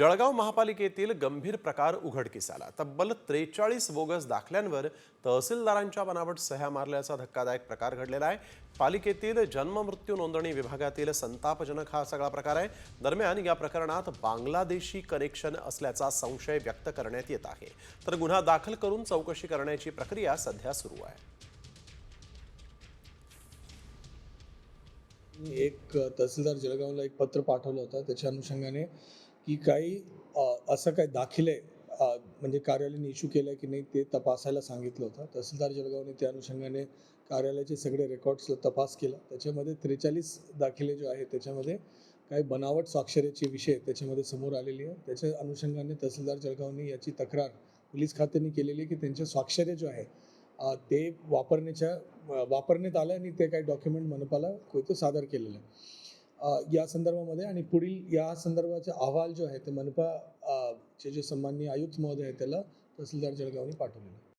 जळगाव महापालिकेतील गंभीर प्रकार उघडकीस आला. तब्बल त्रेचाळीस बोगस दाखल्यांवर तहसीलदारांच्या बनावट सह्या मारल्याचा धक्कादायक प्रकार घडलेला आहे. पालिकेतील जन्म मृत्यू नोंदणी विभागातील संतापजनक हा सगळा प्रकार आहे. दरम्यान या प्रकरणात बांगलादेशी कनेक्शन असल्याचा संशय व्यक्त करण्यात येत आहे. तर गुन्हा दाखल करून चौकशी करण्याची प्रक्रिया सध्या सुरू आहे. एक तहसीलदार जळगावला एक पत्र पाठवलं होतं. त्याच्या अनुषंगाने की काही असं काही दाखिले म्हणजे कार्यालयाने इश्यू केलं की नाही ते तपासायला सांगितलं होतं. तहसीलदार जळगावने त्या अनुषंगाने कार्यालयाचे सगळे रेकॉर्ड्सला तपास केला. त्याच्यामध्ये त्रेचाळीस दाखिले जे आहे त्याच्यामध्ये काही बनावट स्वाक्षरीचे विषय त्याच्यामध्ये समोर आलेली आहे त्याच्या अनुषंगाने तहसीलदार जळगावने याची तक्रार पोलीस खात्याने केलेली आहे की त्यांचे स्वाक्षरे जो आहे ते वापरण्याच्या वापरण्यात आलं आणि ते काही डॉक्युमेंट मनपाला कोणतं सादर केलेलं आहे. या संदर्भामध्ये आणि पुढील या संदर्भाचा अहवाल जो आहे ते मनपा चे जे सन्माननीय आयुक्त महोदय आहे त्याला तहसीलदार जळगावने पाठवलेला आहे